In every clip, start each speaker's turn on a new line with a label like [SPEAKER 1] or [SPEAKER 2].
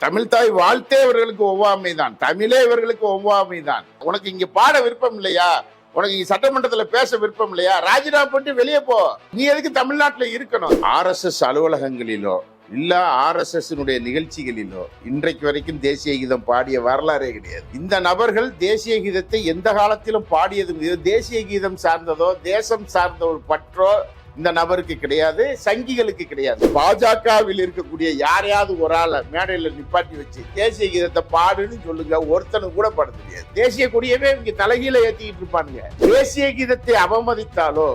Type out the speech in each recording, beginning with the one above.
[SPEAKER 1] தமிழ்தாய் வாழ்த்தே இவர்களுக்கு ஒவ்வாமை தான். தமிழே இவர்களுக்கு ஒவ்வாமை தான். உனக்கு இங்க பாட விருப்பம் இல்லையா? உனக்கு இங்க சட்டமன்றத்துல பேச விருப்பம் இல்லையா? ராஜினாமா பண்ணிட்டு வெளியே போ. நீ எதுக்கு தமிழ்நாட்டுல இருக்கணும்? ஆர்எஸ்எஸ் அலுவலகங்களிலோ இல்ல ஆர்எஸ்எஸ் நிகழ்ச்சிகளிலோ இன்றைக்கு வரைக்கும் தேசிய கீதம் பாடிய வரலாறே கிடையாது. இந்த நபர்கள் தேசிய கீதத்தை எந்த காலத்திலும் பாடியதும் தேசிய கீதம் சார்ந்ததோ தேசம் சார்ந்த ஒரு பற்றோ இந்த நபருக்கு கிடையாது சங்கிகளுக்கு கிடையாது. பாஜகவில் இருக்கக்கூடிய யாரையாவது ஒரு ஆளை மேடையில நிப்பாட்டி வச்சு தேசிய கீதத்தை பாடுன்னு சொல்லுங்க ஒருத்தனு கூட பாட தெரியாது. தேசிய கொடியவே இங்க தலைகீழ ஏத்திக்கிட்டு இருப்பானுங்க. தேசிய கீதத்தை அவமதித்தாலோ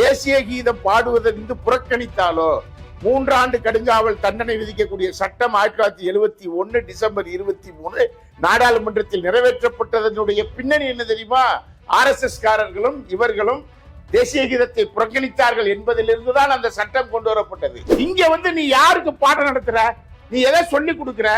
[SPEAKER 1] தேசிய கீதம் பாடுவதை வந்து புறக்கணித்தாலோ மூன்றாண்டு கடுங்காவல் தண்டனை விதிக்கக்கூடிய சட்டம் ஆயிரத்தி தொள்ளாயிரத்தி எழுபத்தி ஒன்னு டிசம்பர் இருபத்தி மூணு நாடாளுமன்றத்தில் நிறைவேற்றப்பட்டதனுடைய பின்னணி என்ன தெரியுமா? ஆர்எஸ்எஸ்காரர்களும் காரர்களும் இவர்களும் தேசிய கீதத்தை புறக்கணித்தார்கள் என்பதிலிருந்து தான் அந்த சட்டம் கொண்டு வரப்பட்டது. இங்க வந்து நீ யாருக்கு பாடம் நடத்துற? நீ எதை சொல்லி கொடுக்குற?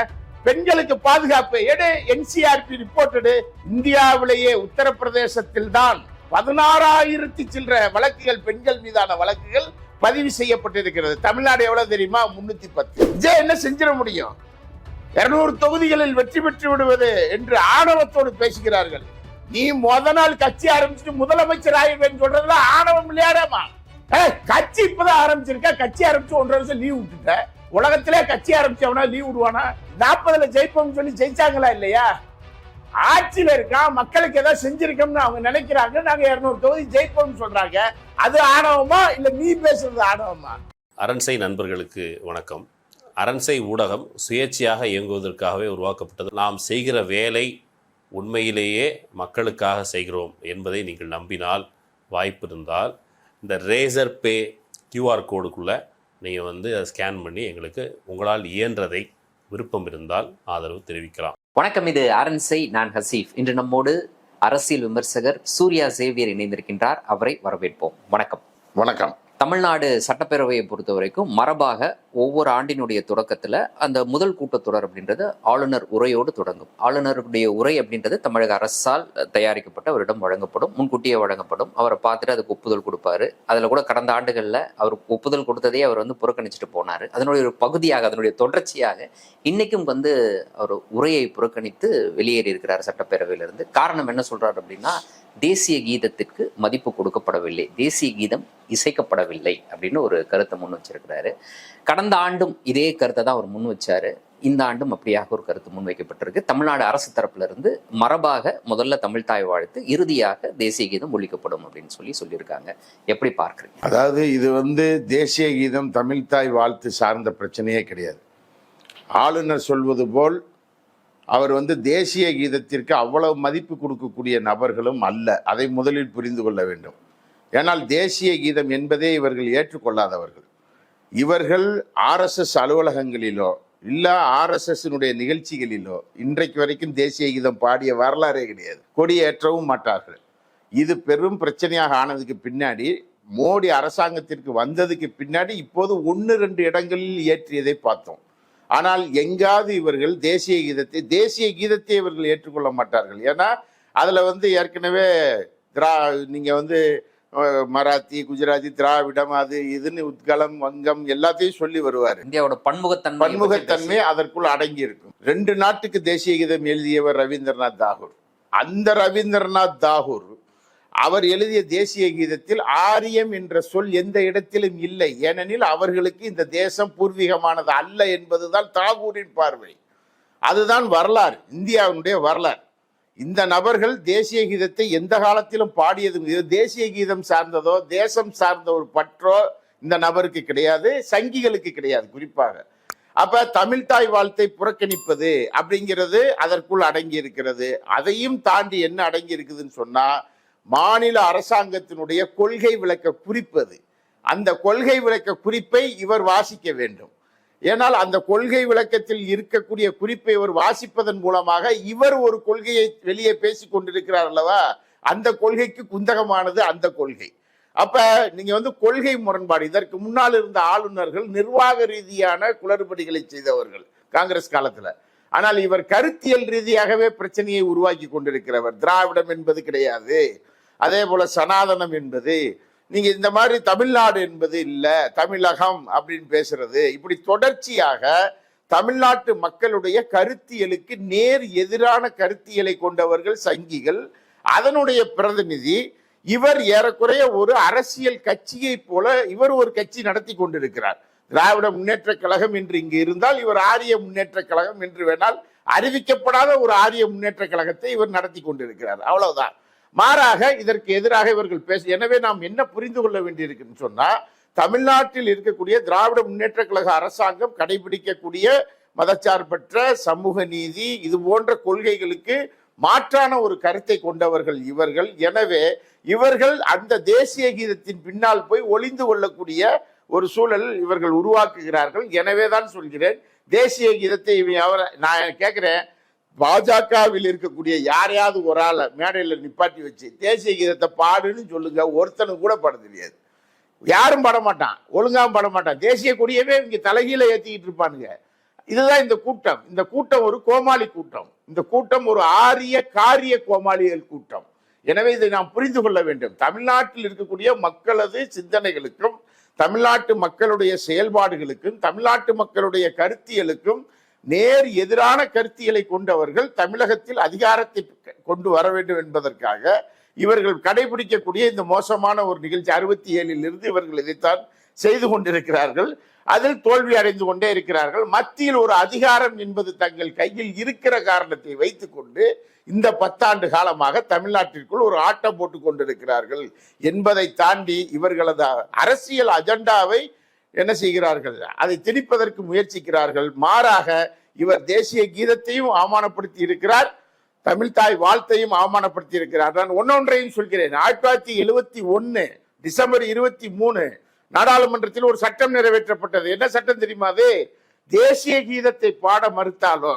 [SPEAKER 1] பெண்களுக்கு பாதுகாப்பு. எடு என்சிஆர்பி ரிப்போர்ட்டடு இந்தியாவிலேயே உத்தரப்பிரதேசத்தில் தான் பதினாறாயிரத்தி சில்லற வழக்குகள் பெண்கள் மீதான வழக்குகள் பதிவு செய்யப்பட்டிருக்கிறது. தமிழ்நாடு எவ்வளவு தெரியுமா? முன்னூத்தி பத்து. விஜய் என்ன செஞ்சிட முடியும்? இருநூறு தொகுதிகளில் வெற்றி பெற்று விடுவது என்று ஆணவத்தோடு பேசுகிறார்கள். நீ முத நாள் கட்சி ஆரம்பிச்சுட்டு முதலமைச்சர் ஆயிடுவேன்னு சொல்றதுல ஆணவம் இல்லையாடாமா கட்சி இப்பதான் ஆரம்பிச்சிருக்க. கட்சி ஆரம்பிச்சு ஒன்றரை வருஷம் லீவ் விட்டுட்ட. உலகத்திலே கட்சி ஆரம்பிச்சவனா லீவ் விடுவானா? நாற்பதுல ஜெயிப்போம்னு சொல்லி ஜெயிச்சாங்களா இல்லையா? ஆட்சியில இருக்கான் மக்களுக்கு ஏதாவது செஞ்சிருக்கோம்னு அவங்க நினைக்கிறாங்க. நாங்க இருநூறு தொகுதி ஜெயிப்போம்னு சொல்றாங்க. அது ஆணவமா இல்ல நீ பேசுறது ஆணவமா?
[SPEAKER 2] அரண்சை நண்பர்களுக்கு வணக்கம். அரண்சை ஊடகம் சுயேட்சையாக இயங்குவதற்காகவே உருவாக்கப்பட்டது. நாம் செய்கிற வேலை உண்மையிலேயே மக்களுக்காக செய்கிறோம் என்பதை நீங்கள் நம்பினால் வாய்ப்பு இருந்தால் இந்த ரேசர் பே கியூஆர் கோடுக்குள்ளே நீங்கள் வந்து அதை ஸ்கேன் பண்ணி எங்களுக்கு உங்களால் இயன்றதை விருப்பம் இருந்தால் ஆதரவு தெரிவிக்கலாம்.
[SPEAKER 3] வணக்கம் இது அரண்சை நான் ஹசீஃப். இன்று நம்மோடு அரசியல் விமர்சகர் சூர்யா சேவியர் இணைந்திருக்கின்றார். அவரை வரவேற்போம். வணக்கம்.
[SPEAKER 1] வணக்கம்.
[SPEAKER 3] தமிழ்நாடு சட்டப்பேரவையை பொறுத்த வரைக்கும் மரபாக ஒவ்வொரு ஆண்டினுடைய தொடக்கத்தில் அந்த முதல் கூட்டத்தொடர் அப்படின்றது ஆளுநர் உரையோடு தொடங்கும். ஆளுநருடைய உரை அப்படின்றது தமிழக அரசால் தயாரிக்கப்பட்ட அவரிடம் வழங்கப்படும் முன்கூட்டியே வழங்கப்படும். அவரை பார்த்துட்டு அதுக்கு ஒப்புதல் கொடுப்பாரு. அதில் கூட கடந்த ஆண்டுகளில் அவர் ஒப்புதல் கொடுத்ததே அவர் வந்து புறக்கணிச்சுட்டு போனார். அதனுடைய ஒரு பகுதியாக அதனுடைய தொடர்ச்சியாக இன்னைக்கும் வந்து அவர் உரையை புறக்கணித்து வெளியேறி இருக்கிறார் சட்டப்பேரவையிலிருந்து. காரணம் என்ன சொல்றாரு அப்படின்னா தேசிய கீதத்திற்கு மதிப்பு கொடுக்கப்படவில்லை. தேசிய கீதம் இசைக்கப்படவில்லை அப்படின்னு ஒரு கருத்தை முன் வச்சிருக்கிறாரு. கடந்த ஆண்டும் இதே கருத்தை தான் அவர் முன் வச்சாரு. இந்த ஆண்டும் அப்படியாக ஒரு கருத்து முன்வைக்கப்பட்டிருக்கு தமிழ்நாடு அரசு தரப்புல இருந்து மரபாக முதல்ல தமிழ் தாய் வாழ்த்து இறுதியாக தேசிய கீதம் ஒழிக்கப்படும் அப்படின்னு சொல்லி சொல்லியிருக்காங்க. எப்படி பார்க்குறீங்க?
[SPEAKER 1] அதாவது இது வந்து தேசிய கீதம் தமிழ்தாய் வாழ்த்து சார்ந்த பிரச்சனையே கிடையாது. ஆளுநர் சொல்வது போல் அவர் வந்து தேசிய கீதத்திற்கு அவ்வளவு மதிப்பு கொடுக்கக்கூடிய நபர்களும் அல்ல. அதை முதலில் புரிந்து கொள்ள வேண்டும். ஏனால் தேசிய கீதம் என்பதே இவர்கள் ஏற்றுக்கொள்ளாதவர்கள். இவர்கள் ஆர்எஸ்எஸ் அலுவலகங்களிலோ இல்லை ஆர்எஸ்எஸ்னுடைய நிகழ்ச்சிகளிலோ இன்றைக்கு வரைக்கும் தேசிய கீதம் பாடிய வரலாறே கிடையாது. கொடியேற்றவும் மாட்டார்கள். இது பெரும் பிரச்சனையாக ஆனதுக்கு பின்னாடி மோடி அரசாங்கத்திற்கு வந்ததுக்கு பின்னாடி இப்போது ஒன்று ரெண்டு இடங்களில் ஏற்றியதை பார்த்தோம். ஆனால் எங்காவது இவர்கள் தேசிய கீதத்தை தேசிய கீதத்தை இவர்கள் ஏற்றுக்கொள்ள மாட்டார்கள். ஏன்னா அதுல வந்து ஏற்கனவே திரா நீங்க வந்து மராத்தி குஜராத்தி திராவிடம் அது இதுன்னு உத்கலம் வங்கம் எல்லாத்தையும் சொல்லி வருவார்.
[SPEAKER 3] இந்தியாவோட பன்முகத்தன்மை
[SPEAKER 1] பன்முகத்தன்மை அதற்குள் அடங்கி இருக்கும் ரெண்டு நாட்டுக்கு தேசிய கீதம் எழுதியவர் ரவீந்திரநாத் தாகூர். அந்த ரவீந்திரநாத் தாகூர் அவர் எழுதிய தேசிய கீதத்தில் ஆரியம் என்ற சொல் எந்த இடத்திலும் இல்லை. ஏனெனில் அவர்களுக்கு இந்த தேசம் பூர்வீகமானது அல்ல என்பதுதான் தாகூரின் பார்வை. அதுதான் வரலாறு இந்தியாவினுடைய வரலாறு. இந்த நபர்கள் தேசிய கீதத்தை எந்த காலத்திலும் பாடியதும் இது தேசிய கீதம் சார்ந்ததோ தேசம் சார்ந்த ஒரு பற்றோ இந்த நபருக்கு கிடையாது சங்கிகளுக்கு கிடையாது குறிப்பாக. அப்ப தமிழ்தாய் வாழ்த்தை புறக்கணிப்பது அப்படிங்கிறது அதற்குள் அடங்கி இருக்கிறது. அதையும் தாண்டி என்ன அடங்கி இருக்குதுன்னு சொன்னா மாநில அரசாங்கத்தினுடைய கொள்கை விளக்க குறிப்பது. அந்த கொள்கை விளக்க குறிப்பை இவர் வாசிக்க வேண்டும். ஏனால் அந்த கொள்கை விளக்கத்தில் இருக்கக்கூடிய குறிப்பை இவர் வாசிப்பதன் மூலமாக இவர் ஒரு கொள்கையை வெளியே பேசி கொண்டிருக்கிறார் அல்லவா? அந்த கொள்கைக்கு குந்தகமானது அந்த கொள்கை. அப்ப நீங்க வந்து கொள்கை முரண்பாடு இதற்கு முன்னால் இருந்த ஆளுநர்கள் நிர்வாக ரீதியான குளறுபடிகளை செய்தவர்கள் காங்கிரஸ் காலத்துல. ஆனால் இவர் கருத்தியல் ரீதியாகவே பிரச்சனையை உருவாக்கி கொண்டிருக்கிறவர். திராவிடம் என்பது கிடையாது. அதே போல சனாதனம் என்பது நீங்க இந்த மாதிரி தமிழ்நாடு என்பது இல்லை தமிழகம் அப்படின்னு பேசுறது இப்படி தொடர்ச்சியாக தமிழ்நாட்டு மக்களுடைய கருத்தியலுக்கு நேர் எதிரான கருத்தியலை கொண்டவர்கள் சங்கிகள் அதனுடைய பிரதிநிதி இவர் ஏறக்குறைய ஒரு அரசியல் கட்சியை போல இவர் ஒரு கட்சி நடத்தி கொண்டிருக்கிறார். திராவிட முன்னேற்ற கழகம் என்று இங்கு இருந்தால் இவர் ஆரிய முன்னேற்ற கழகம் என்று வேணால் அறிவிக்கப்படாத ஒரு ஆரிய முன்னேற்ற கழகத்தை இவர் நடத்தி கொண்டிருக்கிறார். அவ்வளவுதான். மாறாக இதற்கு எதிராக இவர்கள் பேச எனவே நாம் என்ன புரிந்து கொள்ள வேண்டியிருக்குன்னு சொன்னால் தமிழ்நாட்டில் இருக்கக்கூடிய திராவிட முன்னேற்ற கழக அரசாங்கம் கடைபிடிக்கக்கூடிய மதச்சார்பற்ற சமூக நீதி இது போன்ற கொள்கைகளுக்கு மாற்றான ஒரு கருத்தை கொண்டவர்கள் இவர்கள். எனவே இவர்கள் அந்த தேசிய கீதத்தின் பின்னால் போய் ஒளிந்து கொள்ளக்கூடிய ஒரு சூழல் இவர்கள் உருவாக்குகிறார்கள். எனவே தான் சொல்கிறேன் தேசிய கீதத்தை இவன் அவரை நான் கேட்குறேன் பாஜகவில் இருக்கக்கூடிய யாரையாவது ஒரு ஆளை மேடையில் நிப்பாட்டி வச்சு தேசிய கீதத்தை பாடுன்னு சொல்லுங்க ஒருத்தனு கூட பாட தெரியாது. யாரும் பாட மாட்டான் ஒழுங்காகவும் பாட மாட்டான். தேசிய கொடியவே இங்கே தலைகீழ ஏற்றிக்கிட்டு இருப்பானுங்க. இதுதான் இந்த கூட்டம். இந்த கூட்டம் ஒரு கோமாளி கூட்டம். இந்த கூட்டம் ஒரு ஆரிய காரிய கோமாளிகள் கூட்டம். எனவே இதை நாம் புரிந்து கொள்ள வேண்டும். தமிழ்நாட்டில் இருக்கக்கூடிய மக்களது சிந்தனைகளுக்கும் தமிழ்நாட்டு மக்களுடைய செயல்பாடுகளுக்கும் தமிழ்நாட்டு மக்களுடைய கருத்தியலுக்கும் நேர் எதிரான கருத்தியலை கொண்டவர்கள் தமிழகத்தில் அதிகாரத்தை கொண்டு வர வேண்டும் என்பதற்காக இவர்கள் கடைபிடிக்கக்கூடிய இந்த மோசமான ஒரு நிகழ்ச்சி அறுபத்தி ஏழில் இருந்து இவர்கள் இதைத்தான் செய்து கொண்டிருக்கிறார்கள். அதில் தோல்வி அடைந்து கொண்டே இருக்கிறார்கள். மத்தியில் ஒரு அதிகாரம் என்பது தங்கள் கையில் இருக்கிற காரணத்தை வைத்துக்கொண்டு இந்த பத்தாண்டு காலமாக தமிழ்நாட்டிற்குள் ஒரு ஆட்டம் போட்டு கொண்டிருக்கிறார்கள் என்பதை தாண்டி இவர்களது அரசியல் அஜெண்டாவை என்ன செய்கிறார்கள்? அதை திணிப்பதற்கு முயற்சிக்கிறார்கள். மாறாக இவர் தேசிய கீதத்தையும் அவமானப்படுத்தி இருக்கிறார். தமிழ்தாய் வாழ்த்தையும் அவமானப்படுத்தி இருக்கிறார். நான் ஒன்னொன்றையும் சொல்கிறேன். ஆயிரத்தி தொள்ளாயிரத்தி எழுபத்தி ஒன்னு டிசம்பர் இருபத்தி மூணு நாடாளுமன்றத்தில் ஒரு சட்டம் நிறைவேற்றப்பட்டது. என்ன சட்டம் தெரியுமா அது? தேசிய கீதத்தை பாட மறுத்தாலோ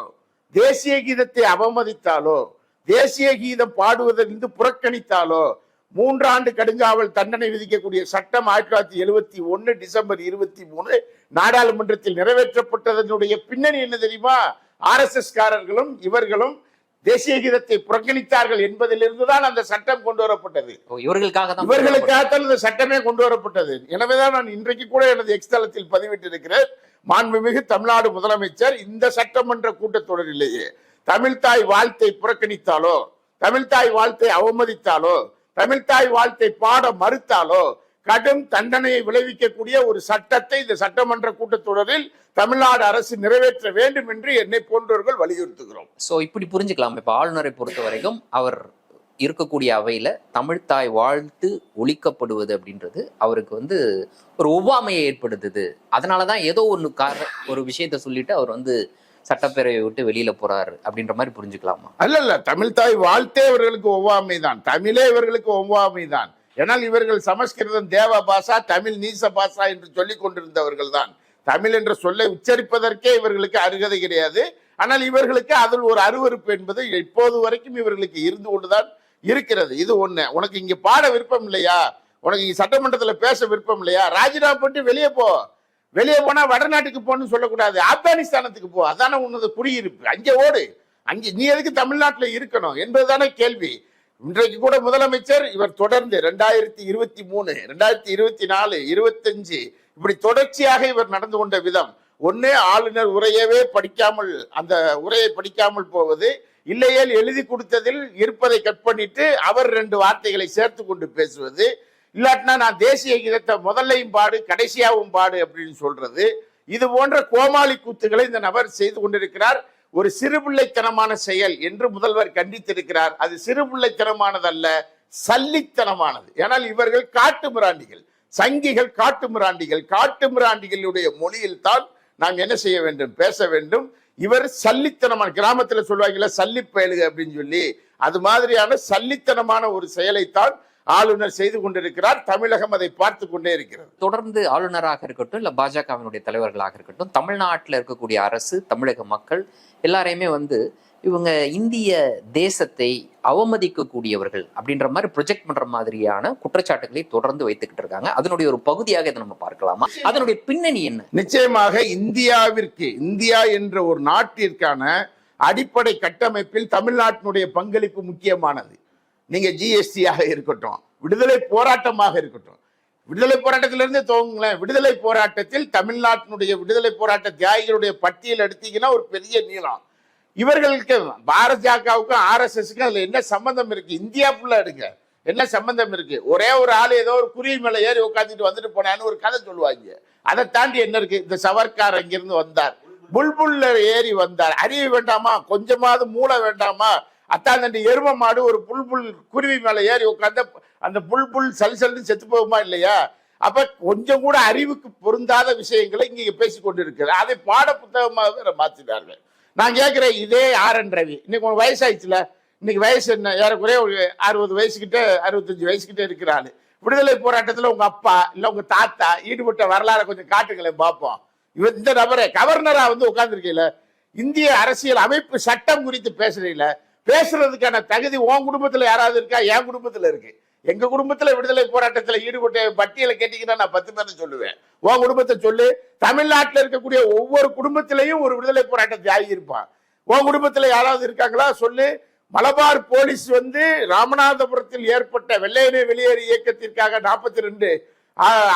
[SPEAKER 1] தேசிய கீதத்தை அவமதித்தாலோ தேசிய கீதம் பாடுவதிலிருந்து புறக்கணித்தாலோ மூன்றாண்டு கடுங்காவல் தண்டனை விதிக்கக்கூடிய சட்டம் ஆயிரத்தி தொள்ளாயிரத்தி எழுபத்தி ஒன்னு டிசம்பர் இருபத்தி மூணு நாடாளுமன்றத்தில் நிறைவேற்றப்பட்டதனுடைய பின்னணி என்ன தெரியுமா? ஆர் எஸ் எஸ் காரர்களும் இவர்களும் தேசிய கீதத்தை புறக்கணித்தார்கள் என்பதிலிருந்து தான் அந்த சட்டம் கொண்டு வரப்பட்டது.
[SPEAKER 3] இவர்களுக்காக தான்
[SPEAKER 1] இவர்களுக்காகத்தான் இந்த சட்டமே கொண்டு வரப்பட்டது. எனவேதான் நான் இன்றைக்கு கூட எனது எக்ஸ்தலத்தில் பதிவிட்டிருக்கிறேன். மாண்புமிகு தமிழ்நாடு முதலமைச்சர் இந்த சட்டமன்ற கூட்டத்தொடரிலேயே தமிழ்தாய் வாழ்த்தை புறக்கணித்தாலோ தமிழ்தாய் வாழ்த்தை அவமதித்தாலோ தமிழ்தாய் வாழ்த்தை பாட மறுத்தாலோ கடும் தண்டனையை விளைவிக்கக்கூடிய ஒரு சட்டத்தை இந்த சட்டமன்ற கூட்டத்தொடரில் தமிழ்நாடு அரசு நிறைவேற்ற வேண்டும் என்று என்னை போன்றவர்கள் வலியுறுத்துகிறோம்.
[SPEAKER 3] சோ இப்படி புரிஞ்சுக்கலாம். இப்ப ஆளுநரை பொறுத்த வரைக்கும் அவர் இருக்கக்கூடிய அவையில தமிழ்தாய் வாழ்த்து ஒழிக்கப்படுவது அப்படின்றது அவருக்கு வந்து ஒரு ஒவ்வாமையை ஏற்படுத்துது. அதனாலதான் ஏதோ ஒன்று கார ஒரு விஷயத்த சொல்லிட்டு அவர் வந்து சட்டப்பேரவையை விட்டு வெளியில போறாரு அப்படின்ற மாதிரி புரிஞ்சுக்கலாமா?
[SPEAKER 1] அல்ல தமிழ் தாய் வாழ்த்தே இவர்களுக்கு ஒவ்வாமை தான். தமிழே இவர்களுக்கு ஒவ்வாமை தான். ஏனால் இவர்கள் சமஸ்கிருதம் தேவ பாஷா தமிழ் நீச பாஷா என்று சொல்லிக் கொண்டிருந்தவர்கள் தான். தமிழ் என்ற சொல்லை உச்சரிப்பதற்கே இவர்களுக்கு அருகதை கிடையாது. ஆனால் இவர்களுக்கு அதில் ஒரு அருவருப்பு என்பது இப்போது வரைக்கும் இவர்களுக்கு இருந்து கொண்டுதான் இருக்கிறது. இது ஒண்ணு. உனக்கு இங்க பாட விருப்பம் இல்லையா? உனக்கு இங்க சட்டமன்றத்துல பேச விருப்பம் இல்லையா? ராஜினாமா பண்ணிட்டு வெளியே போ. வெளியே போனா வடநாட்டுக்கு போன்னு சொல்லக்கூடாது. ஆப்கானிஸ்தானத்துக்கு போ. அதான உன்னது குடியிருப்பு. அங்கே ஓடு. அங்கே நீ எதுக்கு தமிழ்நாட்டில் இருக்கணும் என்பதுதானே கேள்வி. இன்றைக்கு கூட முதலமைச்சர் இவர் தொடர்ந்து ரெண்டாயிரத்தி இருபத்தி மூணு ரெண்டாயிரத்தி இருபத்தி நாலு இருபத்தஞ்சு இப்படி தொடர்ச்சியாக இவர் நடந்து கொண்ட விதம். ஒன்று ஆளுநர் உரையவே படிக்காமல் அந்த உரையை படிக்காமல் போவது இல்லையேல் எழுதி கொடுத்ததில் இருப்பதை கட் பண்ணிட்டு அவர் ரெண்டு வார்த்தைகளை சேர்த்து கொண்டு பேசுவது இல்லாட்டினா நான் தேசிய கீதத்தை முதல்லையும் பாடு கடைசியாவும் பாடு அப்படின்னு சொல்றது. இது போன்ற கோமாளி கூத்துக்களை இந்த நபர் செய்து கொண்டிருக்கிறார். ஒரு சிறுபிள்ளைத்தனமான செயல் என்று முதல்வர் கண்டித்திருக்கிறார். அது சிறுபிள்ளைத்தனமானதல்ல சல்லித்தனமானது. ஏனால் இவர்கள் காட்டு மிராண்டிகள். சங்கிகள் காட்டு மிராண்டிகள். காட்டு மிராண்டிகளுடைய மொழியில் தான் நாம் என்ன செய்ய வேண்டும்? பேச வேண்டும். இவர் சல்லித்தனமான கிராமத்தில் சொல்லுவாங்கல்ல சல்லி பயலுக அப்படின்னு சொல்லி அது மாதிரியான சல்லித்தனமான ஒரு செயலைத்தான் ஆளுநர் செய்து கொண்டிருக்கிறார் தமிழகம் அதை பார்த்து கொண்டே இருக்கிறது.
[SPEAKER 3] தொடர்ந்து ஆளுநராக இருக்கட்டும் இல்ல பாஜகவினுடைய தலைவர்களாக இருக்கட்டும் தமிழ்நாட்டில் இருக்கக்கூடிய அரசு தமிழக மக்கள் எல்லாரையுமே வந்து இவங்க இந்திய தேசத்தை அவமதிக்கக்கூடியவர்கள் அப்படின்ற மாதிரி ப்ரொஜெக்ட் பண்ற மாதிரியான குற்றச்சாட்டுகளை தொடர்ந்து வைத்துக்கிட்டு இருக்காங்க. அதனுடைய ஒரு பகுதியாக இதை நம்ம பார்க்கலாமா? அதனுடைய பின்னணி என்ன?
[SPEAKER 1] நிச்சயமாக இந்தியாவிற்கு இந்தியா என்ற ஒரு நாட்டிற்கான அடிப்படை கட்டமைப்பில் தமிழ்நாட்டினுடைய பங்களிப்பு முக்கியமானது. நீங்க ஜிஎஸ்டியாக இருக்கட்டும் விடுதலை போராட்டமாக இருக்கட்டும். விடுதலை போராட்டத்திலிருந்து துவங்குங்களேன். விடுதலை போராட்டத்தில் தமிழ்நாட்டினுடைய விடுதலை போராட்ட தியாகிகளுடைய பட்டியல் எடுத்தீங்கன்னா ஒரு பெரிய நீளம். இவர்களுக்கு பாரத் ஜாக்காவுக்கும் ஆர்எஸ்எஸ்க்கும் அதுல என்ன சம்பந்தம் இருக்கு? இந்தியா ஃபுல்லாக எடுங்க. என்ன சம்பந்தம் இருக்கு? ஒரே ஒரு ஆள் ஏதோ ஒரு குருவி மேலே ஏறி உட்காந்துட்டு வந்துட்டு போனான்னு ஒரு கதை சொல்லுவாங்க. அதை தாண்டி என்ன இருக்கு? இந்த சவர்க்கார் அங்கிருந்து வந்தார். புல்புல்ல ஏறி வந்தார். அறிவு வேண்டாமா? கொஞ்சமாவது மூளை வேண்டாமா? அத்தாந்தண்டி எரும மாடு ஒரு புல் குருவி மேலே ஏறி உட்காந்து அந்த புல் புல் சல் சல்னு செத்து போகுமா இல்லையா? அப்ப கொஞ்சம் கூட அறிவுக்கு பொருந்தாத விஷயங்களை இங்க பேசி கொண்டிருக்கிறது அதை பாட புத்தகமாக மாற்றினார்கள் நான் கேட்கிறேன் இதே ஆர் என் ரவி. இன்னைக்கு உனக்கு வயசாயிடுச்சுல? இன்னைக்கு வயசு என்ன? ஏறக்குறைய ஒரு அறுபது வயசுக்கிட்ட அறுபத்தஞ்சு வயசுக்கிட்ட இருக்கிறாரு விடுதலை போராட்டத்துல உங்க அப்பா இல்ல உங்க தாத்தா ஈடுபட்ட வரலாறை கொஞ்சம் காட்டுங்களேன் பார்ப்போம் இந்த நபரை கவர்னரா வந்து உட்கார்ந்துருக்கீல இந்திய அரசியல் அமைப்பு சட்டம் குறித்து பேசுறீங்களே பேசுறதுக்கான தகுதி உன் குடும்பத்துல யாராவது இருக்கா? என் குடும்பத்துல இருக்கு. எங்க குடும்பத்துல விடுதலை போராட்டத்துல ஈடுபட்ட பட்டியலை கேட்டீங்கன்னா நான் பத்து பேரை சொல்லுவேன். உன் குடும்பத்தை சொல்லு. தமிழ்நாட்டுல இருக்கக்கூடிய ஒவ்வொரு குடும்பத்திலையும் ஒரு விடுதலை போராட்ட தியாகி இருப்பான் உன் குடும்பத்துல யாராவது இருக்காங்களா? சொல்லு. மலபார் போலீஸ் வந்து ராமநாதபுரத்தில் ஏற்பட்ட வெள்ளையனே வெளியேறு இயக்கத்திற்காக நாற்பத்தி ரெண்டு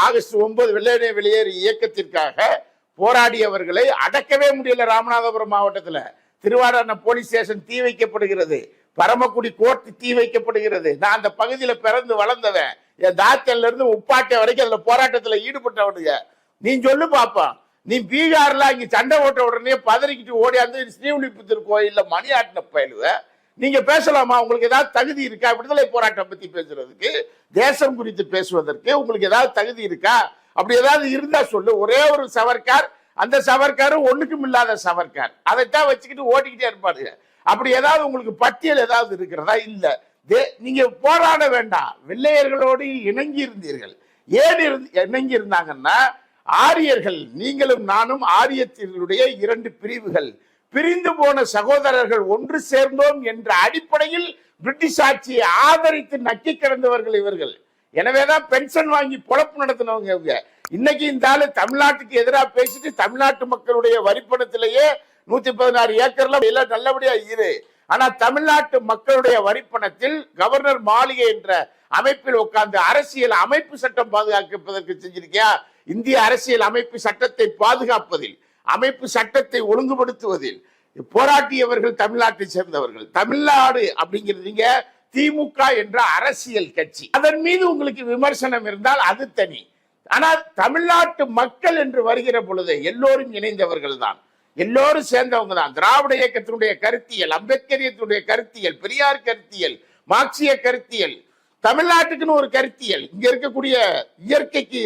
[SPEAKER 1] ஆகஸ்ட் ஒன்பது வெள்ளையனே வெளியேறு இயக்கத்திற்காக போராடியவர்களை அடக்கவே முடியல ராமநாதபுரம் மாவட்டத்துல. திருவாரூர் போலீஸ் ஸ்டேஷன் தீ வைக்கப்படுகிறது. பரமக்குடி கோர்ட் தீ வைக்கப்படுகிறது. நான் அந்த பகுதியில் பிறந்து வளர்ந்தவன். என் தாத்தல்ல இருந்து உப்பாட்டை வரைக்கும் அதுல போராட்டத்தில் ஈடுபட்டவனுங்க. நீ சொல்லு பாப்பா. நீ பீகார்ல இங்க சண்டை ஓட்ட உடனே பதறிக்கிட்டு ஓடியாந்து ஸ்ரீவில்லிபுத்தூர் கோயில்ல மணி ஆட்டின பயிலுவ. நீங்க பேசலாமா? உங்களுக்கு ஏதாவது தகுதி இருக்கா? விடுதலை போராட்டம் பத்தி பேசுறதுக்கு தேசம் குறித்து பேசுவதற்கு உங்களுக்கு ஏதாவது தகுதி இருக்கா? அப்படி ஏதாவது இருந்தா சொல்லு. ஒரே ஒரு சவர்க்கார் அந்த சவர்க்காரும் ஒண்ணுக்கும் இல்லாத சவர்க்கார். அதைத்தான் வச்சுக்கிட்டு ஓட்டிக்கிட்டே இருப்பாருங்க அப்படி ஏதாவது உங்களுக்கு பட்டியல் ஏதாவது இருக்கிறதா? இல்ல. தே- நீங்க போராட வேண்டாம். வெள்ளையர்களோடு இணங்கி இருந்தீர்கள் ஏன் இருந்து இணங்கி இருந்தாங்கன்னா ஆரியர்கள் நீங்களும் நானும் ஆரியத்தினுடைய இரண்டு பிரிவுகள். பிரிந்து போன சகோதரர்கள் ஒன்று சேர்ந்தோம் என்ற அடிப்படையில் பிரிட்டிஷ் ஆட்சியை ஆதரித்து நக்கி கிடந்தவர்கள் இவர்கள். எனவேதான் பென்ஷன் வாங்கி பொழப்பு நடத்தினவங்க இவங்க. இன்னைக்கு இந்த ஆளு தமிழ்நாட்டுக்கு எதிராக பேசிட்டு தமிழ்நாட்டு மக்களுடைய வரிப்பணத்திலேயே நூத்தி பதினாறு ஏக்கர்ல எல்லாம் நல்லபடியா இரு ஆனா தமிழ்நாட்டு மக்களுடைய வரிப்பணத்தில் கவர்னர் மாளிகை என்ற அமைப்பில் உட்கார்ந்து அரசியல் அமைப்பு சட்டம் பாதுகாப்பதற்கு செஞ்சிருக்கியா? இந்திய அரசியல் அமைப்பு சட்டத்தை பாதுகாப்பதில் அமைப்பு சட்டத்தை ஒழுங்குபடுத்துவதில் போராட்டியவர்கள் தமிழ்நாட்டை சேர்ந்தவர்கள். தமிழ்நாடு அப்படிங்கிறது நீங்க திமுக என்ற அரசியல் கட்சி. அதன் மீது உங்களுக்கு விமர்சனம் இருந்தால் அது தனி. ஆனால் தமிழ்நாட்டு மக்கள் என்று வருகிற பொழுது எல்லோரும் இணைந்தவர்கள் தான். எல்லோரும் சேர்ந்தவங்க தான். திராவிட இயக்கத்தினுடைய கருத்தியல் அம்பேத்கரியத்தினுடைய கருத்தியல் பெரியார் கருத்தியல் மார்க்சிய கருத்தியல் தமிழ்நாட்டுக்குன்னு ஒரு கருத்தியல் இங்க இருக்கக்கூடிய இயற்கைக்கு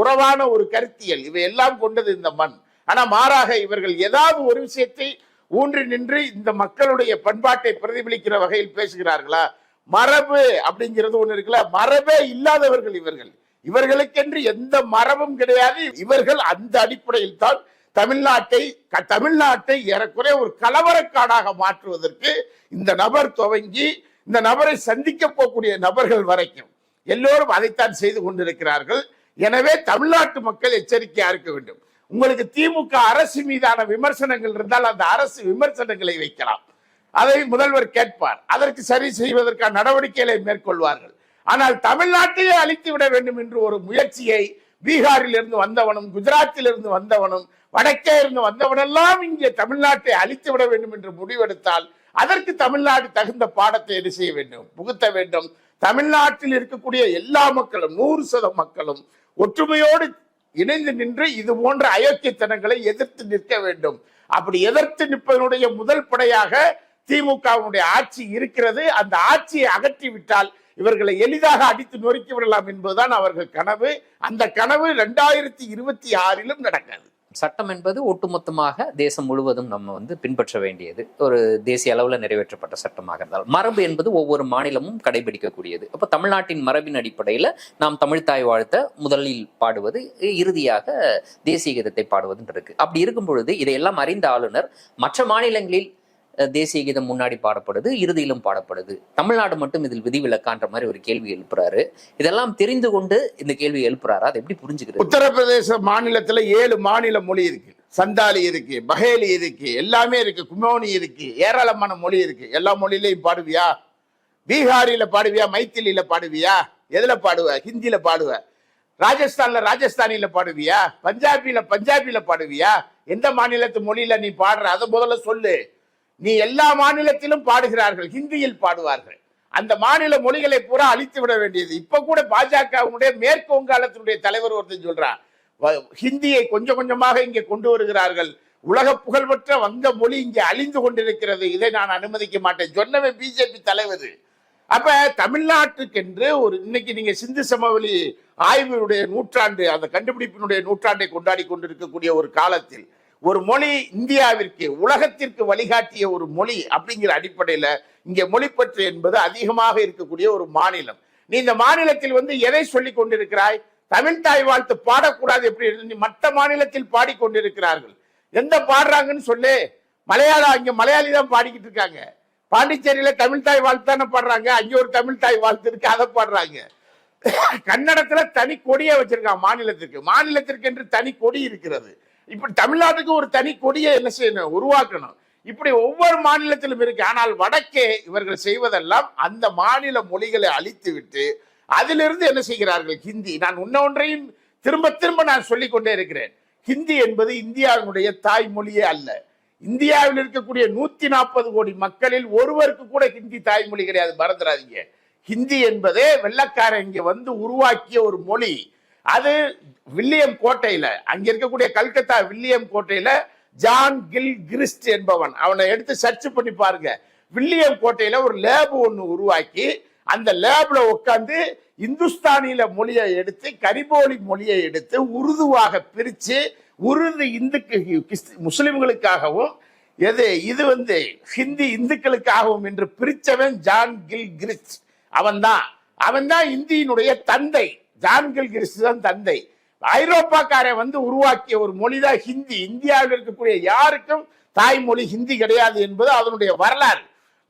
[SPEAKER 1] உறவான ஒரு கருத்தியல் இவை எல்லாம் கொண்டது இந்த மண். ஆனா மாறாக இவர்கள் ஏதாவது ஒரு விஷயத்தை ஊன்றி நின்று இந்த மக்களுடைய பண்பாட்டை பிரதிபலிக்கிற வகையில் பேசுகிறார்களா? மரபு அப்படிங்கிறது ஒன்று இருக்குல்ல. மரபே இல்லாதவர்கள் இவர்கள். இவர்களுக்கென்று எந்த மரபும் கிடையாது. இவர்கள் அந்த அடிப்படையில் தான் தமிழ்நாட்டை க- தமிழ்நாட்டை ஏறக்குறைய ஒரு கலவரக்காடாக மாற்றுவதற்கு இந்த நபர் துவங்கி இந்த நபரை சந்திக்க போகக்கூடிய நபர்கள் வரைக்கும் எல்லோரும் அதைத்தான் செய்து கொண்டிருக்கிறார்கள். எனவே தமிழ்நாட்டு மக்கள் எச்சரிக்கையா இருக்க வேண்டும். உங்களுக்கு திமுக அரசு மீதான விமர்சனங்கள் இருந்தால் அந்த அரசு விமர்சனங்களை வைக்கலாம். அதை முதல்வர் கேட்பார். அதற்கு சரி செய்வதற்கான நடவடிக்கைகளை மேற்கொள்வார்கள். ஆனால் தமிழ்நாட்டையே அழித்து விட வேண்டும் என்று ஒரு முயற்சியை பீகாரில் இருந்து வந்தவனும் குஜராத்தில் இருந்து வந்தவனும் வடக்கே இருந்து வந்தவனெல்லாம் இங்கே தமிழ்நாட்டை அழித்து விட வேண்டும் என்று முடிவெடுத்தால் அதற்கு தமிழ்நாடு தகுந்த பாடத்தை எது செய்ய வேண்டும்? புகுத்த வேண்டும். தமிழ்நாட்டில் இருக்கக்கூடிய எல்லா மக்களும் நூறு சதம் மக்களும் ஒற்றுமையோடு இணைந்து நின்று இது போன்ற அயோக்கியத்தனங்களை எதிர்த்து நிற்க வேண்டும். அப்படி எதிர்த்து நிற்பதனுடைய முதல் படையாக திமுகவுடைய ஆட்சி இருக்கிறது. அந்த ஆட்சியை அகற்றி விட்டால் இவர்களை எளிதாக அடித்து நொறுக்கி விடலாம் என்பதுதான் அவர்கள் கனவு. அந்த கனவு இரண்டாயிரத்தி இருபத்தி ஆறிலும் நடக்காது.
[SPEAKER 3] சட்டம் என்பது ஒட்டுமொத்தமாக தேசம் முழுவதும் நம்ம வந்து பின்பற்ற வேண்டியது. ஒரு தேசிய அளவில் நிறைவேற்றப்பட்ட சட்டமாக இருந்தால். மரபு என்பது ஒவ்வொரு மாநிலமும் கடைபிடிக்கக்கூடியது. அப்போ தமிழ்நாட்டின் மரபின் அடிப்படையில் நாம் தமிழ் தாய் வாழ்த்த முதலில் பாடுவது இறுதியாக தேசிய கீதத்தை பாடுவதுன்னு இருக்கு அப்படி இருக்கும் பொழுது இதையெல்லாம் அறிந்த ஆளுநர் மற்ற மாநிலங்களில் தேசிய கீதம் முன்னாடி பாடப்படுது இறுதியிலும் பாடப்படுது. தமிழ்நாடு மட்டும் இதில் விதிவிலக்கான்ற மாதிரி ஒரு கேள்வி எழுப்புறாரு. இதெல்லாம் தெரிந்து கொண்டு இந்த கேள்வி எழுப்புறாரு? அதை எப்படி புரிஞ்சுக்கிறது?
[SPEAKER 1] உத்தரப்பிரதேச மாநிலத்துல ஏழு மாநில மொழி இருக்கு. சந்தாலி இருக்கு பஹேலி இருக்கு எல்லாமே இருக்கு குமோனி இருக்கு ஏராளமான மொழி இருக்கு. எல்லா மொழியிலையும் பாடுவியா? பீகாரில பாடுவியா? மைத்திலியில பாடுவியா? எதுல பாடுவ? ஹிந்தியில பாடுவ? ராஜஸ்தான்ல ராஜஸ்தானில பாடுவியா? பஞ்சாபில பஞ்சாபில பாடுவியா? எந்த மாநிலத்து மொழியில நீ பாடுற? அதை முதல்ல சொல்லு. நீ எல்லா மாநிலத்திலும் பாடுகிறார்கள் ஹிந்தியில் பாடுவார்கள். அந்த மாநில மொழிகளை பூரா அழித்து விட வேண்டியது. இப்ப கூட பாஜகவுடைய மேற்கு வங்காளத்தினுடைய தலைவர் ஒருத்தர் சொல்றான் ஹிந்தியை கொஞ்சம் கொஞ்சமாக இங்கே கொண்டு வருகிறார்கள். உலக புகழ்பெற்ற வங்க மொழி இங்கே அழிந்து கொண்டிருக்கிறது. இதை நான் அனுமதிக்க மாட்டேன். சொன்னவன் பிஜேபி தலைவர். அப்ப தமிழ்நாட்டுக்கென்று ஒரு இன்னைக்கு நீங்க சிந்து சமவெளி ஆய்வினுடைய நூற்றாண்டு அந்த கண்டுபிடிப்பினுடைய நூற்றாண்டை கொண்டாடி கொண்டிருக்கக்கூடிய ஒரு காலத்தில் ஒரு மொழி இந்தியாவிற்கு உலகத்திற்கு வழிகாட்டிய ஒரு மொழி அப்படிங்கிற அடிப்படையில இங்க மொழிப்பற்று என்பது அதிகமாக இருக்கக்கூடிய ஒரு மாநிலம். நீ இந்த மாநிலத்தில் வந்து எதை சொல்லிக் கொண்டிருக்கிறாய்? தமிழ் தாய் வாழ்த்து பாடக்கூடாது எப்படி நீ மற்ற மாநிலத்தில் பாடிக்கொண்டிருக்கிறார்கள் எந்த பாடுறாங்கன்னு சொல்லு. மலையாளம் அங்க மலையாளி தான் பாடிக்கிட்டு இருக்காங்க. பாண்டிச்சேரியில தமிழ் தாய் வாழ்த்து தானே பாடுறாங்க. அங்கே ஒரு தமிழ் தாய் வாழ்த்து இருக்கு அதை பாடுறாங்க. கன்னடத்துல தனி கொடியை வச்சிருக்கான் மாநிலத்திற்கு. மாநிலத்திற்கு என்று தனி கொடி இருக்கிறது. இப்படி தமிழ்நாட்டுக்கு ஒரு தனி கொடியை என்ன செய்யணும் உருவாக்கணும். இப்படி ஒவ்வொரு மாநிலத்திலும் இருக்கு. ஆனால் வடக்கே இவர்கள் செய்வதெல்லாம் அந்த மாநில மொழிகளை அழித்து விட்டு அதிலிருந்து என்ன செய்கிறார்கள்? ஹிந்தி. நான் உன்ன ஒன்றையும் திரும்ப திரும்ப நான் சொல்லிக் கொண்டே இருக்கிறேன். ஹிந்தி என்பது இந்தியாவினுடைய தாய்மொழியே அல்ல. இந்தியாவில் இருக்கக்கூடிய நூத்தி நாற்பது கோடி மக்களில் ஒருவருக்கு கூட ஹிந்தி தாய்மொழி கிடையாது. மறந்துடாதீங்க. ஹிந்தி என்பதே வெள்ளக்காரன் இங்க வந்து உருவாக்கிய ஒரு மொழி. அது வில்லியம் கோட்டையில அங்க இருக்கக்கூடிய கல்கத்தா வில்லியம் கோட்டையில ஜான் கில் கிறிஸ்ட் என்பவன். அவனை எடுத்து சர்ச் பண்ணி பாருங்க. வில்லியம் கோட்டையில ஒரு லேப் ஒன்று உருவாக்கி அந்த லேப்ல உட்காந்து இந்துஸ்தானியில மொழியை எடுத்து கரிபோலி மொழியை எடுத்து உருதுவாக பிரிச்சு உருது இந்துக்கு கிறிஸ்து- முஸ்லிம்களுக்காகவும் எது இது வந்து ஹிந்தி இந்துக்களுக்காகவும் என்று பிரிச்சவன் ஜான் கில் கிரிச் அவன் தான் அவன் தான் இந்தியினுடைய தந்தை. ஜான்கில் கிறிஸ்து தான் தந்தை. ஐரோப்பாக்காரை வந்து உருவாக்கிய ஒரு மொழிதான் ஹிந்தி. இந்தியாவில் இருக்கக்கூடிய யாருக்கும் தாய்மொழி ஹிந்தி கிடையாது என்பது அதனுடைய வரலாறு.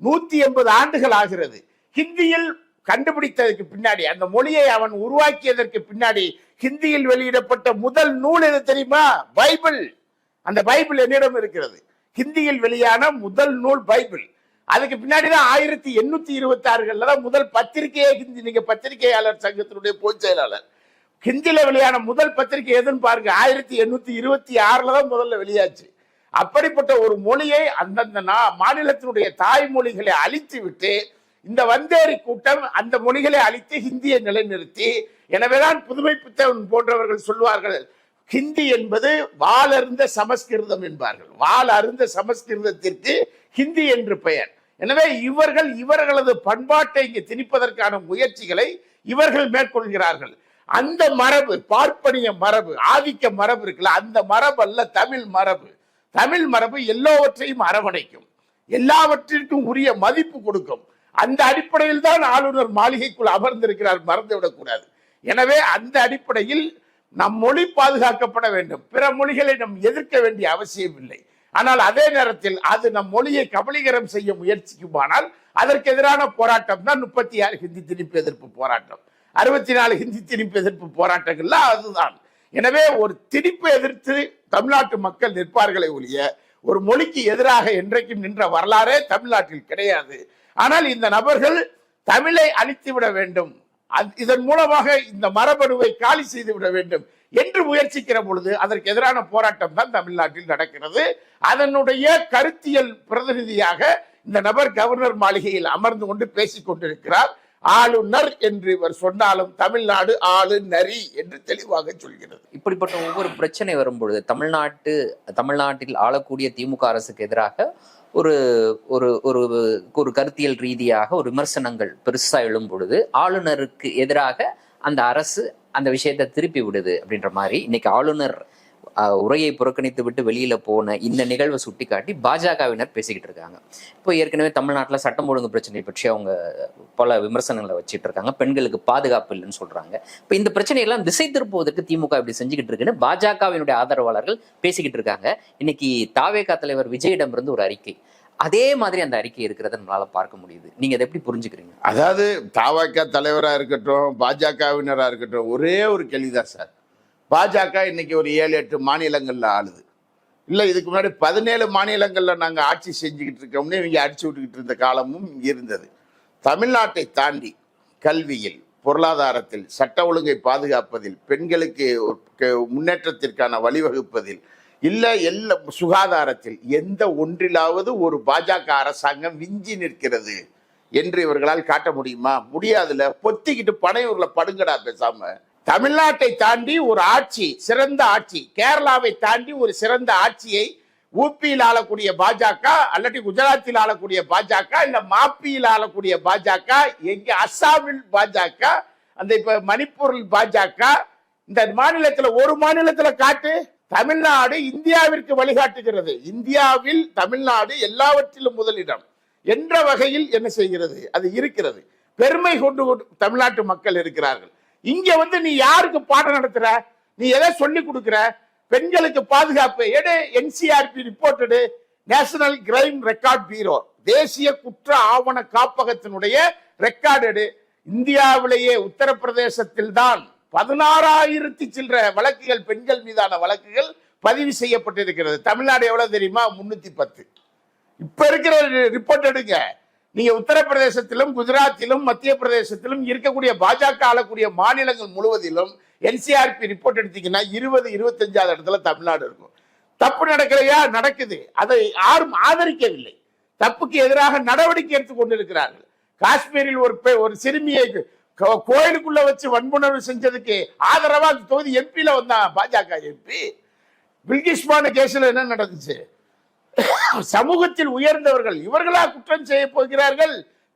[SPEAKER 1] நூத்தி எண்பது ஆண்டுகள் ஆகிறது. ஹிந்தியில் கண்டுபிடித்ததற்கு பின்னாடி அந்த மொழியை அவன் உருவாக்கியதற்கு பின்னாடி ஹிந்தியில் வெளியிடப்பட்ட முதல் நூல் எது தெரியுமா? பைபிள். அந்த பைபிள் என்னிடம் இருக்கிறது. ஹிந்தியில் வெளியான முதல் நூல் பைபிள். அதுக்கு பின்னாடி தான் ஆயிரத்தி எண்ணூத்தி இருபத்தி ஆறுகள்ல தான் முதல் பத்திரிகையே ஹிந்தி. நீங்க பத்திரிகையாளர் சங்கத்தினுடைய பொதுச் செயலாளர். ஹிந்தியில வெளியான முதல் பத்திரிகை எதுன்னு பாருங்க ஆயிரத்தி எண்ணூத்தி இருபத்தி ஆறுல தான் முதல்ல வெளியாச்சு. அப்படிப்பட்ட ஒரு மொழியை அந்தந்த மாநிலத்தினுடைய தாய்மொழிகளை அழித்து விட்டு இந்த வந்தேரி கூட்டம் அந்த மொழிகளை அழித்து ஹிந்தியை நிலைநிறுத்தி எனவேதான் புதுமை புத்தகம் போன்றவர்கள் சொல்வார்கள் ஹிந்தி என்பது வால் அருந்த சமஸ்கிருதம் என்பார்கள். வால் அருந்த சமஸ்கிருதத்திற்கு ஹிந்தி என்று பெயர். எனவே இவர்கள் இவர்களது பண்பாட்டை இங்கு திணிப்பதற்கான முயற்சிகளை இவர்கள் மேற்கொள்கிறார்கள். அந்த மரபு பார்ப்பனிய மரபு ஆதிக்க மரபு இருக்குல்ல அந்த மரபு அல்ல தமிழ் மரபு. தமிழ் மரபு எல்லாவற்றையும் அரவணைக்கும். எல்லாவற்றிற்கும் உரிய மதிப்பு கொடுக்கும். அந்த அடிப்படையில் தான் ஆளுநர் மாளிகைக்குள் அமர்ந்திருக்கிறார் மறந்துவிடக்கூடாது. எனவே அந்த அடிப்படையில் நம் மொழி பாதுகாக்கப்பட வேண்டும். பிற மொழிகளை நம் எதிர்க்க வேண்டிய அவசியம் இல்லை ஆனால் அதே நேரத்தில் அது நம் மொழியை கபலீகரம் செய்ய முயற்சிக்குமானால் அதற்கு எதிரான போராட்டம் தான் முப்பத்தி ஆறு ஹிந்தி திணிப்பு எதிர்ப்பு போராட்டம். அறுபத்தி நாலு ஹிந்தி திணிப்பு எதிர்ப்பு போராட்டங்கள்ல அதுதான். எனவே ஒரு திணிப்பை எதிர்த்து தமிழ்நாட்டு மக்கள் நிற்பார்களே ஒழிய ஒரு மொழிக்கு எதிராக என்றைக்கும் நின்ற வரலாறே தமிழ்நாட்டில் கிடையாது. ஆனால் இந்த நபர்கள் தமிழை அழித்து விட வேண்டும் இதன் மூலமாக இந்த மரபணுவை காலி செய்து விட வேண்டும். என்று முயற்சிக்கிற பொழுது அதற்கு எதிரான போராட்டம் தான் தமிழ்நாட்டில் நடக்கிறது. அதனுடைய கருத்தியல் பிரதிநிதியாக இந்த நபர் கவர்னர் மாளிகையில் அமர்ந்து கொண்டு பேசிக் கொண்டிருக்கிறார். ஆளுநர் என்று இவர் சொன்னாலும் தமிழ்நாடு ஆளுநரி என்று தெளிவாக சொல்கிறது.
[SPEAKER 3] இப்படிப்பட்ட ஒவ்வொரு பிரச்சனை வரும்பொழுது தமிழ்நாட்டு தமிழ்நாட்டில் ஆளக்கூடிய திமுக அரசுக்கு எதிராக ஒரு ஒரு ஒரு ஒரு கருத்தியல் ரீதியாக ஒரு விமர்சனங்கள் பெருசா எழும் பொழுது ஆளுநருக்கு எதிராக அந்த அரசு அந்த விஷயத்தை திருப்பி விடுது அப்படின்ற மாதிரி இன்னைக்கு ஆளுநர் உரையை புறக்கணித்து விட்டு வெளியில போன இந்த நிகழ்வை சுட்டிக்காட்டி பாஜகவினர் பேசிக்கிட்டு இருக்காங்க. இப்போ ஏற்கனவே தமிழ்நாட்டில் சட்டம் ஒழுங்கு பிரச்சனை பற்றி அவங்க பல விமர்சனங்களை வச்சுட்டு இருக்காங்க. பெண்களுக்கு பாதுகாப்பு இல்லைன்னு சொல்றாங்க. இப்போ இந்த பிரச்சனையெல்லாம் திசை திருப்புவதற்கு திமுக இப்படி செஞ்சுக்கிட்டு இருக்குன்னு பாஜகவினுடைய ஆதரவாளர்கள் பேசிக்கிட்டு இருக்காங்க. இன்னைக்கு தாவேகா தலைவர் விஜயிடமிருந்து ஒரு அறிக்கை. அதே மாதிரி அந்த அறிக்கை இருக்கிறத நம்மளால பார்க்க முடியுது. நீங்க அதை எப்படி புரிஞ்சுக்கிறீங்க?
[SPEAKER 1] அதாவது தாவாக்கா தலைவரா இருக்கட்டும் பாஜகவினரா இருக்கட்டும் ஒரே ஒரு கேள்விதான் சார். பாஜக இன்னைக்கு ஒரு ஏழு எட்டு மாநிலங்கள்ல ஆளுது. இல்லை இதுக்கு முன்னாடி பதினேழு மாநிலங்களில் நாங்கள் ஆட்சி செஞ்சுக்கிட்டு இருக்கோம்னு இவங்க அடிச்சு விட்டுக்கிட்டு இருந்த காலமும் இருந்தது. தமிழ்நாட்டை தாண்டி கல்வியில் பொருளாதாரத்தில் சட்ட ஒழுங்கை பாதுகாப்பதில் பெண்களுக்கு முன்னேற்றத்திற்கான வழிவகுப்பதில் இல்லை எல்லா சுகாதாரத்தில் எந்த ஒன்றிலாவது ஒரு பாஜக அரசாங்கம் விஞ்சி நிற்கிறது என்று இவர்களால் காட்ட முடியுமா? முடியாதுல பொத்திக்கிட்டு பனையூர்ல படுங்கடா பேசாம. தமிழ்நாட்டை தாண்டி ஒரு ஆட்சி சிறந்த ஆட்சி கேரளாவை தாண்டி ஒரு சிறந்த ஆட்சியை ஊபியில் ஆளக்கூடிய பாஜக அல்லது குஜராத்தில் ஆளக்கூடிய பாஜக இல்ல மாப்பியில் ஆளக்கூடிய பாஜக எங்க அஸ்ஸாமில் பாஜக அந்த இப்ப மணிப்பூரில் பாஜக இந்த மாநிலத்துல ஒரு மாநிலத்துல காட்டு. தமிழ்நாடு இந்தியாவிற்கு வழிகாட்டுகிறது. இந்தியாவில் தமிழ்நாடு எல்லாவற்றிலும் முதலிடம். என்ற வகையில் என்ன செய்கிறது? அது இருக்கிறது. பெருமை கொண்டு தமிழ்நாட்டு மக்கள் இருக்கிறார்கள். இங்க வந்து நீ யாருக்கு பாடம் நடத்துற? நீ எதை சொல்லி கொடுக்குற? பெண்களுக்கு பாதுகாப்பு. எடு என்சிஆர்பி ரிப்போர்ட் எடு. நேஷனல் கிரைம் ரெக்கார்ட் பீரோ தேசிய குற்ற ஆவண காப்பகத்தினுடைய ரெக்கார்டு எடு. இந்தியாவிலேயே உத்தரப்பிரதேசத்தில் தான் பதினாறாயிரத்தி சில்லற வழக்குகள் பெண்கள் மீதான வழக்குகள் பதிவு செய்யப்பட்டிருக்கிறது. தமிழ்நாடு எவ்வளவு தெரியுமா? முன்னூத்தி பத்து. இப்ப இருக்கிற ரிப்போர்ட் எடுங்க. நீங்க உத்தரப்பிரதேசத்திலும் குஜராத்திலும் மத்திய பிரதேசத்திலும் இருக்கக்கூடிய பாஜக ஆளக்கூடிய மாநிலங்கள் முழுவதிலும் என்சிஆர்பி ரிப்போர்ட் எடுத்தீங்கன்னா இருபது இருபத்தஞ்சாவது இடத்துல தமிழ்நாடு இருக்கும். தப்பு நடக்கலையா? நடக்குது. அதை யாரும் ஆதரிக்கவில்லை. தப்புக்கு எதிராக நடவடிக்கை எடுத்துக் கொண்டிருக்கிறார்கள். காஷ்மீரில் ஒரு பெ- ஒரு சிறுமியை கோயிலுக்குள்ள வச்சு வன்புணர்வு செஞ்சதுக்கு ஆதரவா அந்த தொகுதி எம்பியில வந்தான் பாஜக எம்பி பில்கிஷ்மான கேஸ்ல என்ன நடந்துச்சு? சமூகத்தில் உயர்ந்தவர்கள் இவர்களா குற்றம் செய்ய போகிறார்கள்?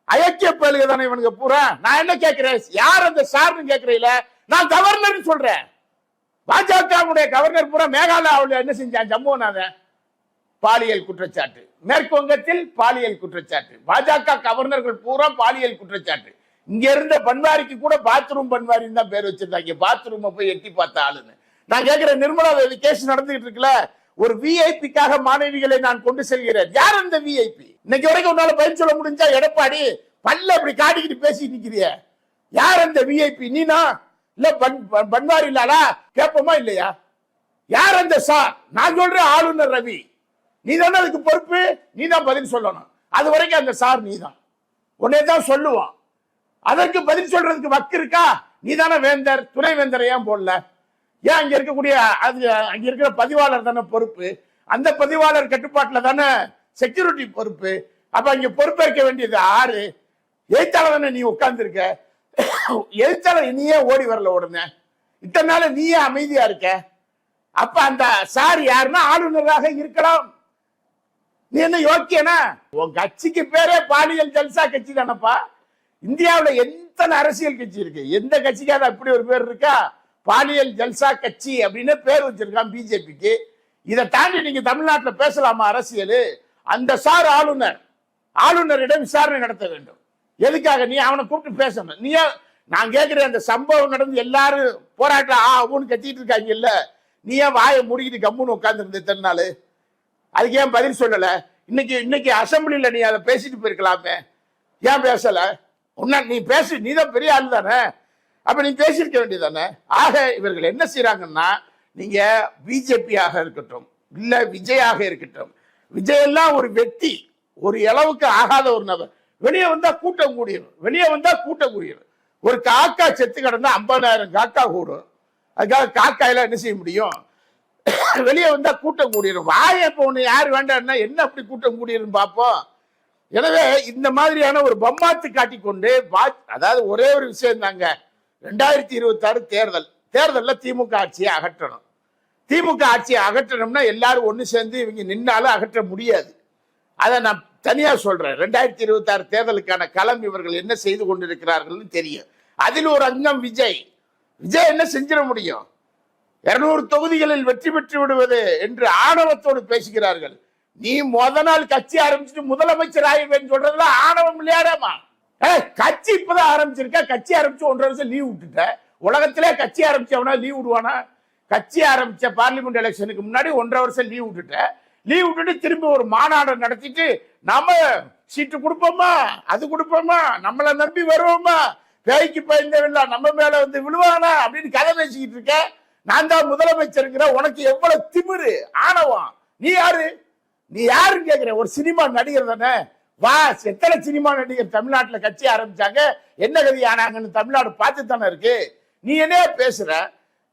[SPEAKER 1] அயோக்கிய பயலுக தானே இவனுங்க பூரா? நான் என்ன கேட்கிறேன்? யார் அந்த சார்னு கேட்கறீல நான் கவர்னர் சொல்றேன். பாஜகவுடைய கவர்னர் பூரா மேகாலயாவில் என்ன செஞ்சான்? ஜம்முநாதன் பாலியல் குற்றச்சாட்டு. மேற்கு வங்கத்தில் பாலியல் குற்றச்சாட்டு. பாஜக கவர்னர்கள் பூரா பாலியல் குற்றச்சாட்டு. இங்க இருந்த பன்வாரிக்கு கூட பாத்ரூம் பன்வாரின்னு தான் பேர் வச்சிருந்தாங்க. பாத்ரூமை போய் எட்டி பார்த்த ஆளுன்னு. நான் கேட்கிறேன் நிர்மலா தேவி கேஸ் நடந்துகிட்டு இருக்குல்ல? ஒரு விஐபிக்காக மாணவிகளை நான் கொண்டு செல்கிறேன். யார் அந்த விஐபி இன்னைக்கு வரைக்கும் உன்னால பயன் சொல்ல முடிஞ்சா எடப்பாடி பல்ல அப்படி காட்டிக்கிட்டு பேசிட்டு நிக்கிறிய. யார் அந்த விஐபி நீனா? இல்ல பன் பன்- பன்வாரி இல்லாடா? கேட்போமா இல்லையா? யார் அந்த சார் நான் சொல்றேன் ஆளுநர் ரவி. நீ தானே அதுக்கு பொறுப்பு? நீ தான் பதில் சொல்லணும். அது வரைக்கும் அந்த சார் நீ தான் உன்னே தான் சொல்லுவான். அதற்கு பதில் சொல்றதுக்கு வக்கு இருக்கா? நீ தானே வேந்தர் துணை வேந்தரை ஏன் போடல? ஏன் அங்க இருக்கக்கூடிய அது அங்க இருக்கிற பதிவாளர் தானே பொறுப்பு? அந்த பதிவாளர் கட்டுப்பாட்டுல தானே செக்யூரிட்டி பொறுப்பு? அப்ப அங்க பொறுப்பேற்க வேண்டியது ஆறு எழுத்தாளர் தானே நீ உட்கார்ந்துருக்க? எழுத்தாளர் நீயே ஓடி வரல உடனே. இத்தனை நாள் நீயே அமைதியா இருக்க? அப்ப அந்த சார் யாருன்னா ஆளுநராக இருக்கலாம். நீ என்ன யோக்கியனா? உன் கட்சிக்கு பேரே பாலியல் ஜல்சா கட்சி தானப்பா. இந்தியாவில் எத்தனை அரசியல் கட்சி இருக்கு? எந்த கட்சிக்காவது அப்படி ஒரு பேர் இருக்கா? பாலியல் ஜல்சா கட்சி அப்படின்னு பேர் வச்சிருக்கான் பிஜேபிக்கு. இதை தாண்டி நீங்க தமிழ்நாட்டில் பேசலாமா அரசியல்? அந்த சார் ஆளுநர் ஆளுநரிடம் விசாரணை நடத்த வேண்டும். எதுக்காக? நீ அவனை கூப்பிட்டு பேசணும். நீ நான் கேட்கிறேன் அந்த சம்பவம் நடந்து எல்லாரும் போராட்டம் ஆ ஊன்னு கத்திட்டு இருக்காங்க இல்ல நீ ஏன் வாயை முடிக்கிட்டு கம்முன்னு உட்காந்துருந்த இத்தனை நாள்? அதுக்கு ஏன் பதில் சொல்லலை? இன்னைக்கு இன்னைக்கு அசம்பிளியில் நீ அதை பேசிட்டு போயிருக்கலாமே. ஏன் பேசலை? உன்ன நீ பேசி நீ தான் பெரிய ஆள் தானே? அப்போ நீ பேசியிருக்க வேண்டியதானே ஆக இவர்கள் என்ன செய்கிறாங்கன்னா நீங்கள் பிஜேபியாக இருக்கட்டும் இல்லை விஜயாக இருக்கட்டும் விஜய் எல்லாம் ஒரு வெட்டி ஒரு அளவுக்கு ஆகாத ஒரு நபர். வெளியே வந்தால் கூட்டம் கூடிடும் வெளியே வந்தால் கூட்டம் கூடிடும் ஒரு காக்கா செத்து கிடந்தால் ஐம்பதாயிரம் காக்கா கூடும். அதுக்காக காக்காயெல்லாம் என்ன செய்ய முடியும்? வெளியே வந்தால் கூட்டம் கூடிடும் வாய ஒன்று யார் வேண்டாம்னா என்ன அப்படி கூட்டம் கூடிடும் பார்ப்போம் எனவே இந்த மாதிரியான ஒரு பம்மாத்து காட்டிக்கொண்டு பா- அதாவது ஒரே ஒரு விஷயம் தாங்க ரெண்டாயிரத்தி இருபத்தி ஆறு தேர்தல். தேர்தலில் திமுக ஆட்சியை அகற்றணும். திமுக ஆட்சியை அகற்றணும்னா எல்லாரும் ஒன்று சேர்ந்து இவங்க நின்னாலும் அகற்ற முடியாது. அதை நான் தனியாக சொல்கிறேன் ரெண்டாயிரத்தி இருபத்தி ஆறு தேர்தலுக்கான களம் இவர்கள் என்ன செய்து கொண்டிருக்கிறார்கள்னு தெரியும். அதில் ஒரு அங்கம் விஜய். விஜய் என்ன செஞ்சிட முடியும்? இருநூறு தொகுதிகளில் வெற்றி பெற்று விடுவது என்று ஆணவத்தோடு பேசுகிறார்கள். நீ முத நாள் கட்சி ஆரம்பிச்சுட்டு முதலமைச்சர் ஆயிடுவேன்னு சொல்றதுல ஆணவம் இல்லையாடாமா? கட்சி இப்பதான் ஆரம்பிச்சிருக்க. கட்சி ஆரம்பிச்சு ஒன்றரை வருஷம் லீவ் விட்டுட்ட. உலகத்திலே கட்சி ஆரம்பிச்சவனா லீவ் விடுவானா? கட்சி ஆரம்பிச்ச பார்லிமெண்ட் எலெக்ஷனுக்கு முன்னாடி ஒன்றரை வருஷம் லீவ் விட்டுட்ட. லீவ் விட்டுட்டு திரும்பி ஒரு மாநாடு நடத்திட்டு நாம சீட்டு கொடுப்போமா? அது கொடுப்போமா? நம்மளை நம்பி வருவோமா? பேய்க்கு பயந்தவில்லா நம்ம மேல வந்து விழுவானா? அப்படின்னு கதை பேசிக்கிட்டு இருக்க. நான் தான் முதலமைச்சருங்கிற உனக்கு எவ்வளவு திமிரு ஆணவம். நீ யாரு? நீ யாருன்னு கேக்குற? ஒரு சினிமா நடிகர் தானே. வா எத்தனை சினிமா நடிகர் தமிழ்நாட்டுல கட்சி ஆரம்பிச்சாங்க? என்ன கதி ஆனாங்கன்னு தமிழ்நாடு பார்த்து தானே இருக்கு. நீ என்ன பேசுற?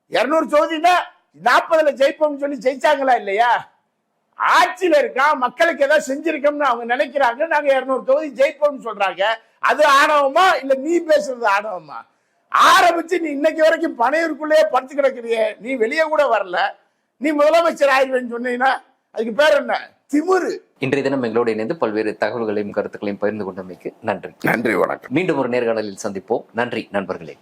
[SPEAKER 1] இருநூறு தொகுதினா நாற்பதுல ஜெயிப்போம்னு சொல்லி ஜெயிச்சாங்களா இல்லையா? ஆட்சியில இருக்கான் மக்களுக்கு ஏதாவது செஞ்சிருக்கோம்னு அவங்க நினைக்கிறாங்க. நாங்க இருநூறு தொகுதி ஜெயிப்போம்னு சொல்றாங்க. அது ஆணவமா இல்ல நீ பேசுறது ஆணவமா? ஆரம்பிச்சு நீ இன்னைக்கு வரைக்கும் பனையூருக்குள்ளேயே படுத்து கிடக்குறியே. நீ வெளியே கூட வரல. நீ முதலமைச்சர் ஆயிடுவேன்னு சொன்னீங்கன்னா அதுக்கு பேர் என்ன? திமிரு.
[SPEAKER 3] இன்றைய தினம் எங்களோடு இணைந்து பல்வேறு தகவல்களையும் கருத்துக்களையும் பகிர்ந்து கொண்டமைக்கு நன்றி.
[SPEAKER 1] நன்றி வணக்கம்.
[SPEAKER 3] மீண்டும் ஒரு நேர்காணலில் சந்திப்போம். நன்றி நண்பர்களே.